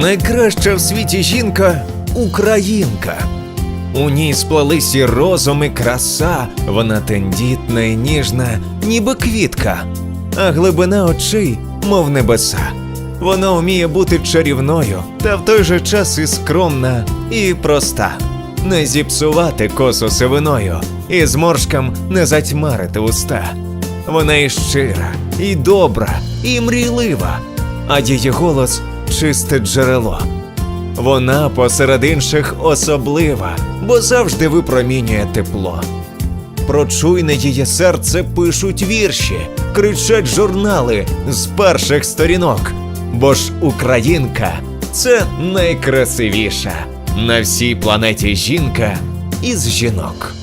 Найкраща в світі жінка українка. У ній сплелися розум і краса, вона тендітна і ніжна, ніби квітка, а глибина очей, мов небеса. Вона вміє бути чарівною, та в той же час і скромна, і проста. Не зіпсувати косу сивиною, і зморшкам не затьмарити уста. Вона і щира, і добра, і мрійлива, а її голос чисте джерело. Вона посеред інших особлива, бо завжди випромінює тепло. Про чуйне її серце пишуть вірші, кричать журнали з перших сторінок. Бо ж українка це найкрасивіша на всій планеті жінка із жінок.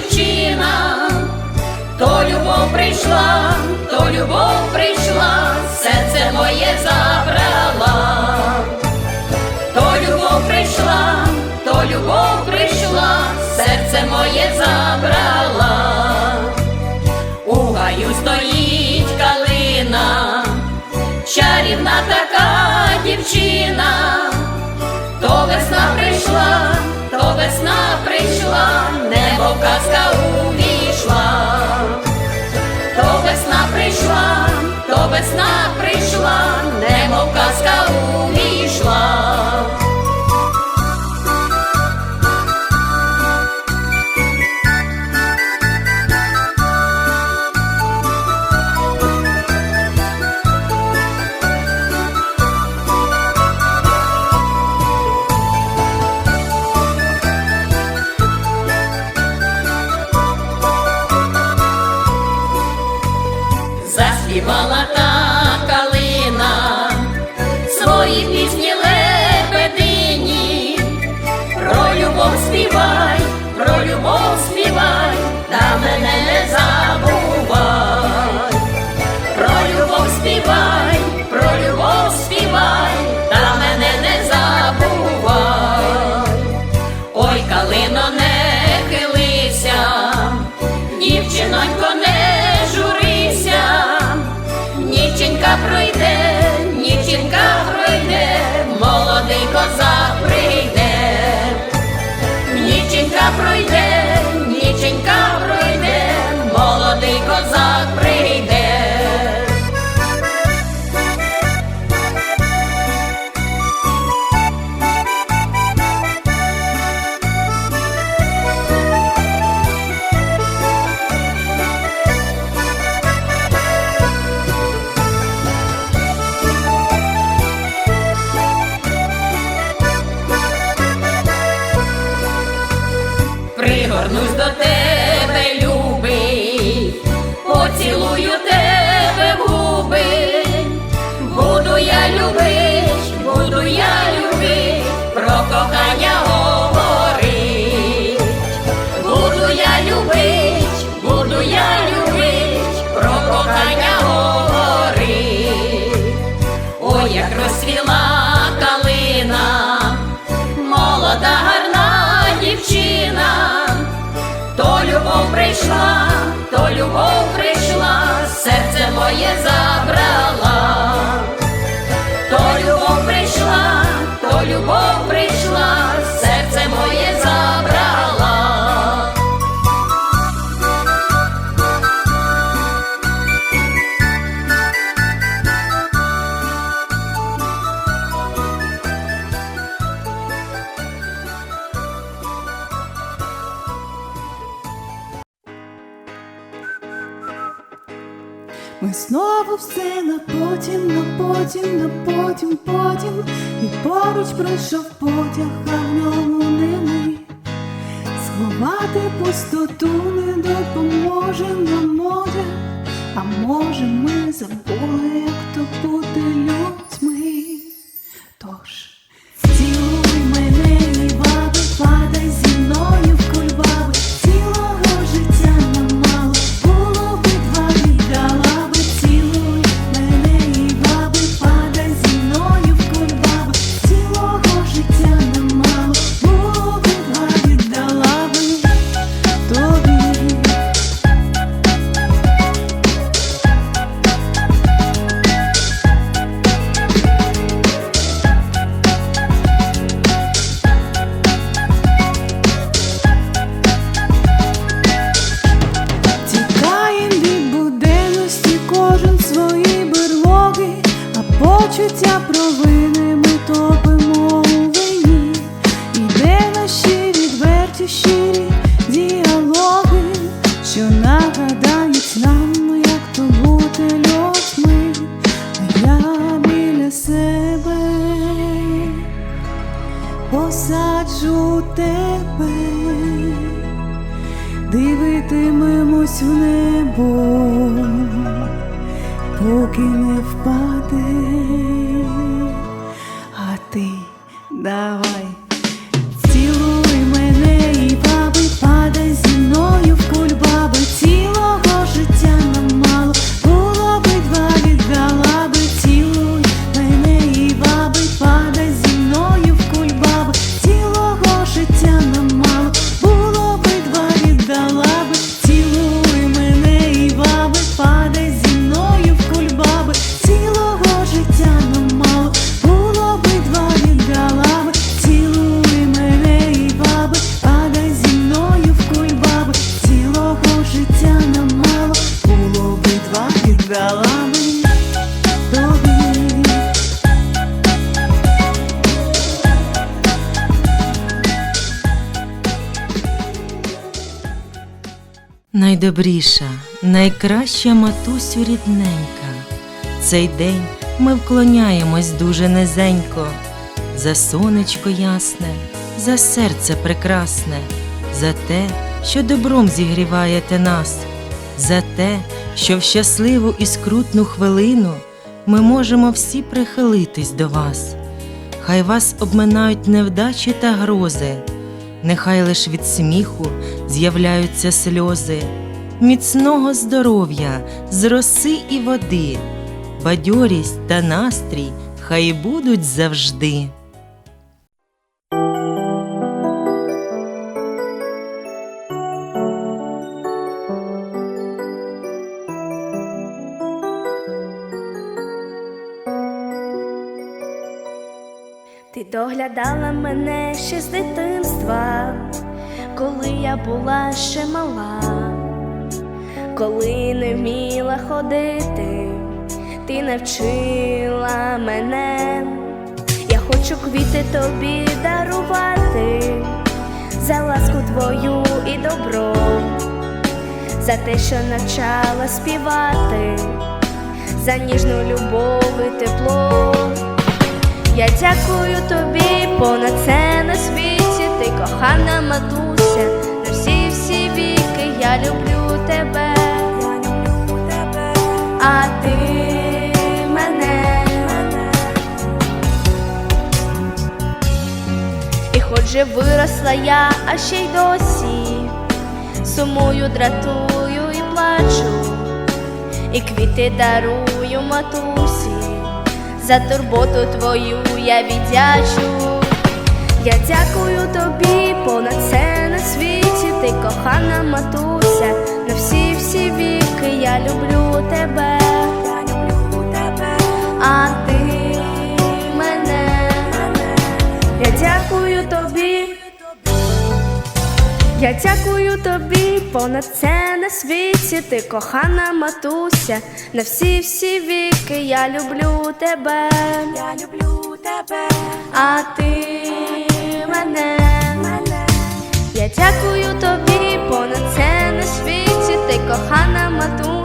Дівчина, то любов прийшла, то любов прийшла, серце моє забрала, то любов прийшла, то любов прийшла, серце моє забрала, прийшла, небо прийшла, то любов прийшла, серце моє забрала, дивитимемось в небо, поки не впаде, життя нам мало, було би два віддала тобі. Найдобріша, найкраща матусю рідненька. Цей день ми вклоняємось дуже низенько. За сонечко ясне, за серце прекрасне, за те, що добром зігріваєте нас, за те, що в щасливу і скрутну хвилину ми можемо всі прихилитись до вас. Хай вас обминають невдачі та грози, нехай лиш від сміху з'являються сльози, міцного здоров'я, з роси і води, бадьорість та настрій хай будуть завжди. Доглядала мене ще з дитинства, коли я була ще мала, коли не вміла ходити, ти навчила мене. Я хочу квіти тобі дарувати за ласку твою і добро, за те, що навчала співати, за ніжну любов і тепло. Я дякую тобі, понад це на світі, ти кохана матуся, на всі всі віки я люблю тебе, я люблю тебе, а ти мене. І хоч же виросла я, а ще й досі. Сумую, дратую і плачу, і квіти дарую матусі за турботу твою я віддячу. Я дякую тобі, понад все на світі, ти кохана матуся, на всі всі віки я люблю тебе, люблю тебе, а ти мене, я дякую тобі. Я дякую тобі, понад це на світі, ти кохана матуся, на всі всі віки я люблю тебе, я люблю тебе, а ти мене, я дякую тобі, понад це на світі, ти кохана матуся.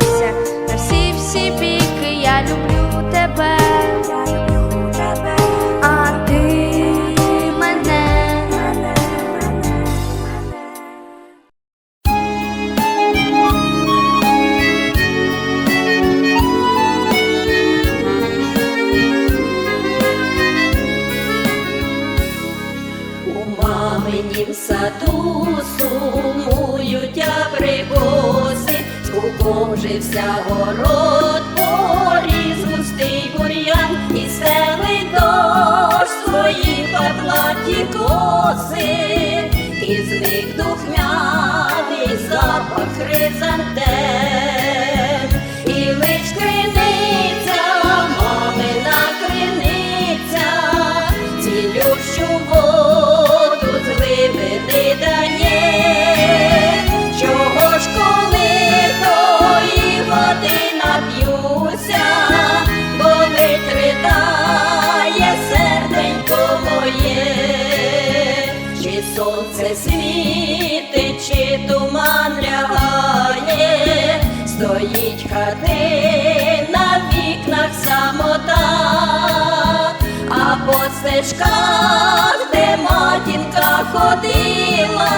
стежках, де матінка ходила,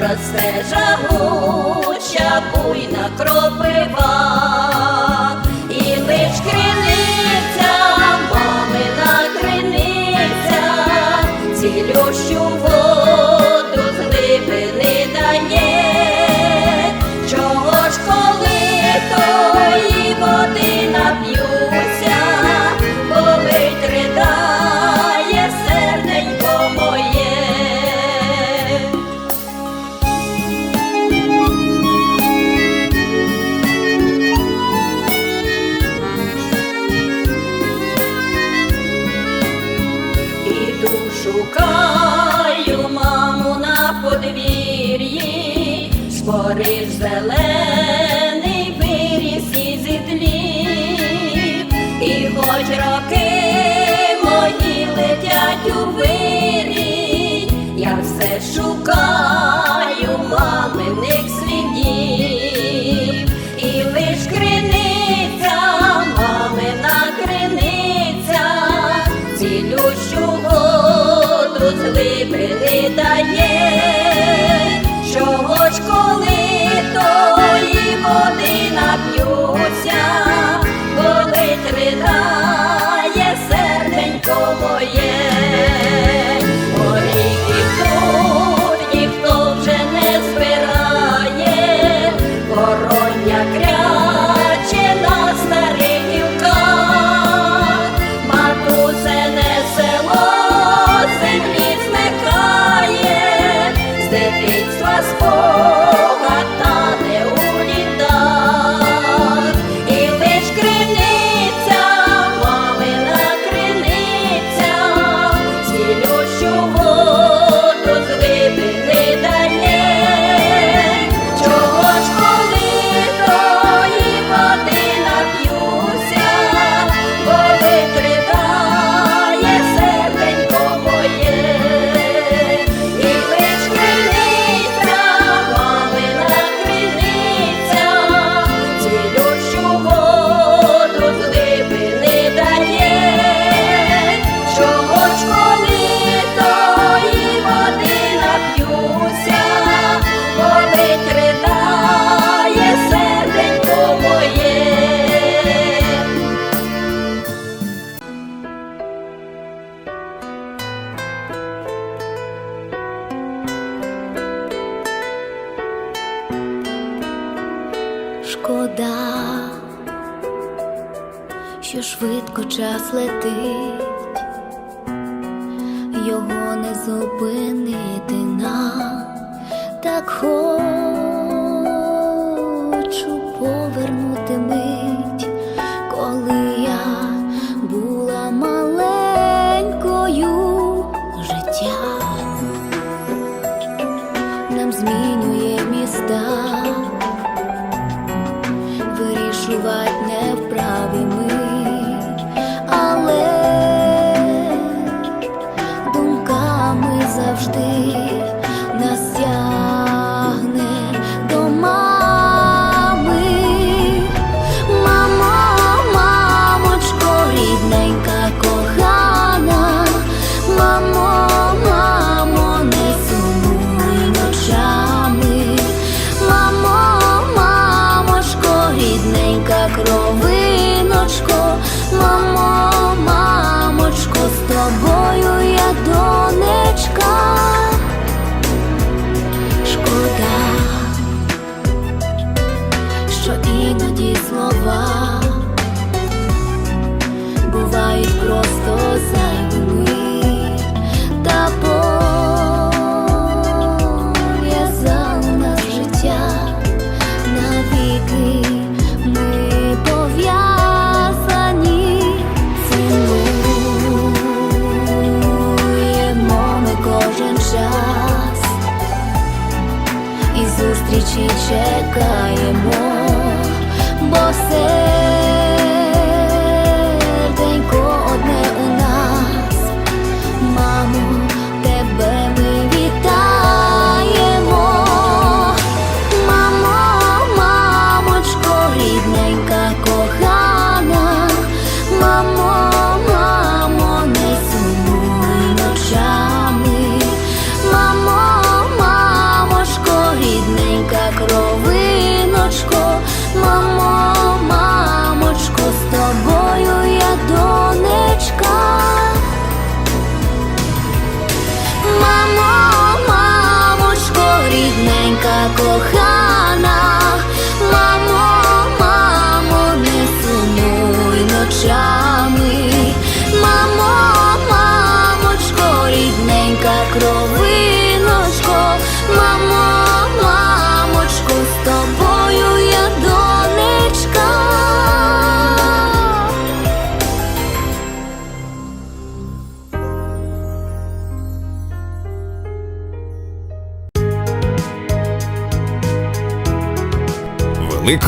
росте жагуча буйна кропи. заб'ються.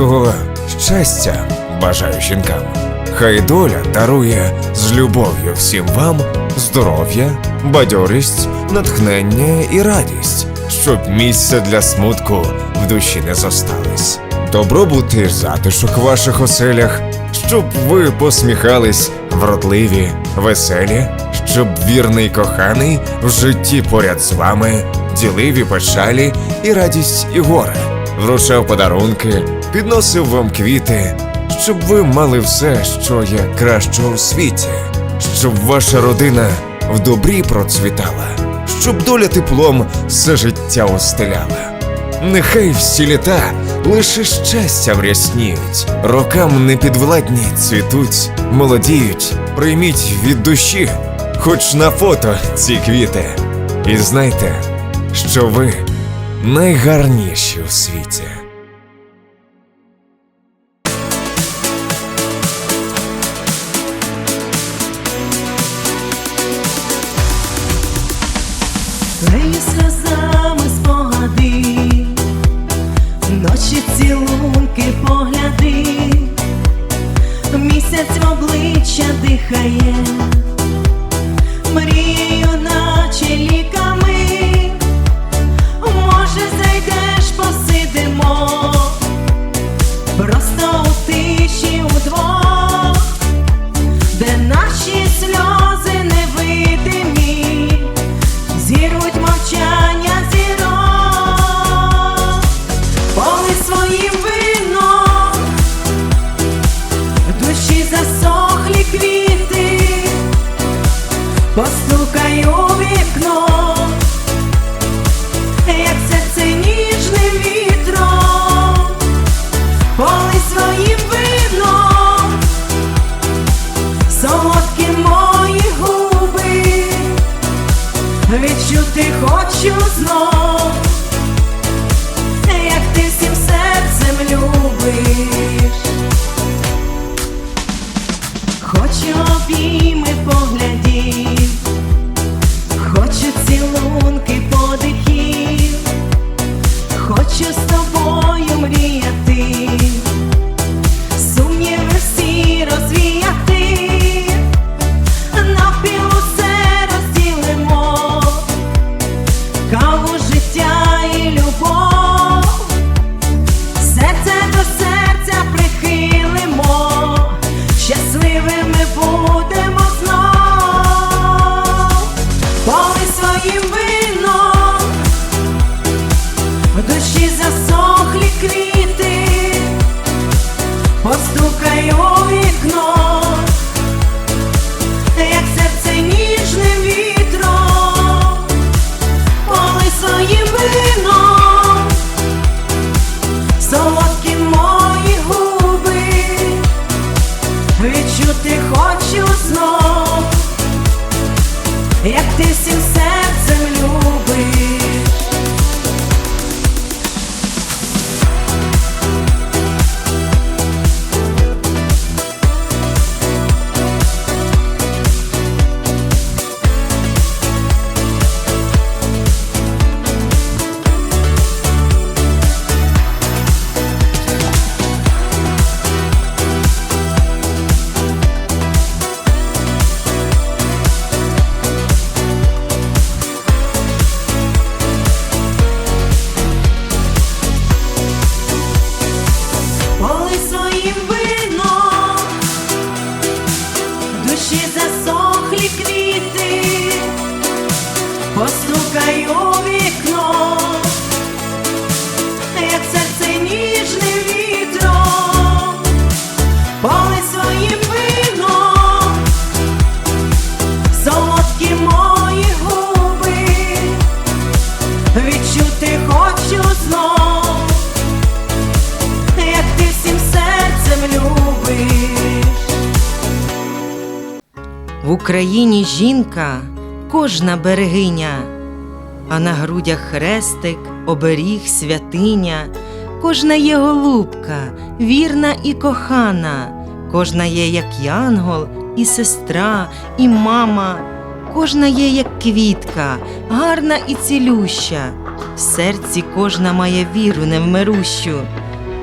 Великого щастя бажаю жінкам. Хай доля дарує з любов'ю всім вам здоров'я, бадьорість, натхнення і радість, щоб місця для смутку в душі не зосталось. Добробут і затишок в ваших оселях, щоб ви посміхались вродливі, веселі, щоб вірний коханий в житті поряд з вами ділив і печалі, і радість, і горе, вручав подарунки, підносив вам квіти, щоб ви мали все, що є кращого у світі, щоб ваша родина в добрі процвітала, щоб доля теплом все життя остеляла. Нехай всі літа лише щастя врясніють, рокам непідвладні цвітуть, молодіють, прийміть від душі, хоч на фото ці квіти. І знайте, що ви найгарніші у світі. Своїм вином. В душі засохлі квіти, постукай у вікно, жінка кожна берегиня, а на грудях хрестик, оберіг, святиня, кожна є голубка, вірна і кохана, кожна є як янгол, і сестра, і мама, кожна є як квітка, гарна і цілюща. В серці кожна має віру невмирущу,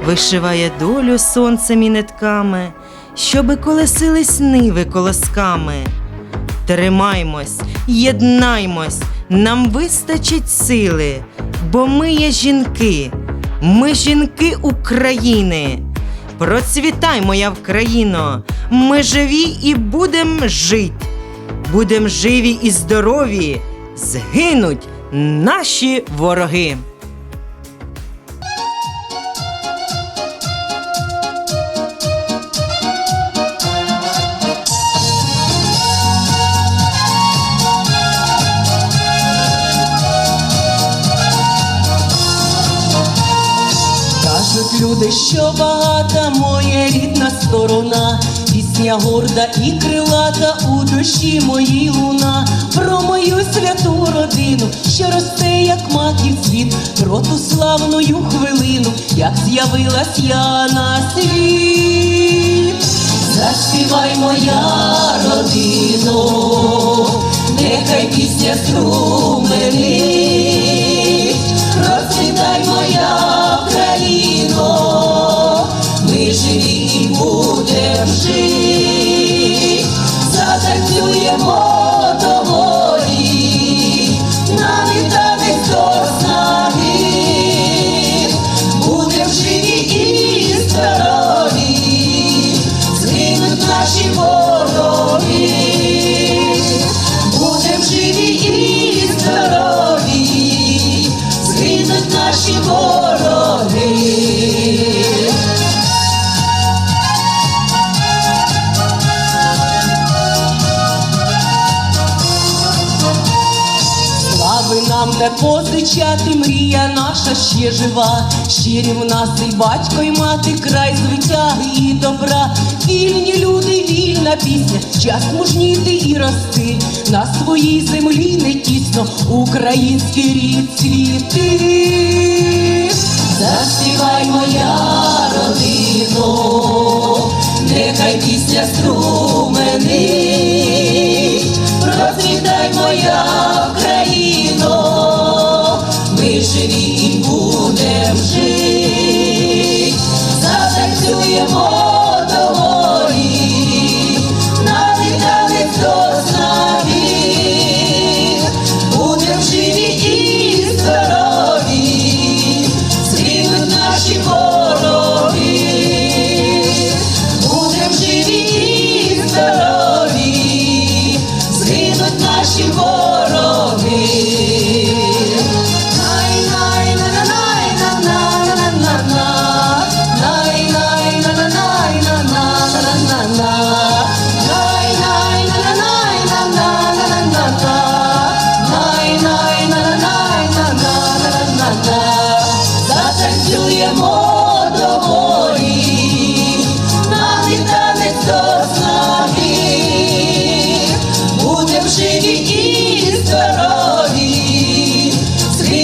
вишиває долю сонцем і нитками, щоби колесились ниви колосками. Тримаймось, єднаймось, нам вистачить сили, бо ми є жінки, ми жінки України. Процвітай, моя Вкраїно, ми живі і будем жить. Будем живі і здорові, згинуть наші вороги. Кажуть що багата моя рідна сторона, пісня горда і крилата у душі моїй луна, про мою святу родину, що росте, як маків цвіт, про ту славною хвилину, як з'явилась я на світ. Заспівай моя родино, нехай пісня струменить, розцвітай моя країно, ми живі і будем жити, затанцюємо позичати, мрія наша ще жива, щирі в нас і батько, і мати, край звитяги і добра. Вільні люди, вільна пісня, час мужніти і рости, на своїй землі не тісно, український рід цвіти. Заспівай моя родино, нехай пісня струменить, процвітай моя Україно, ми живі і будем жить,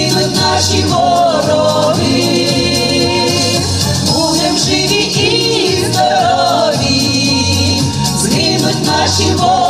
зцілить наші вороги, будем живі і здорові, згинуть наші вороги.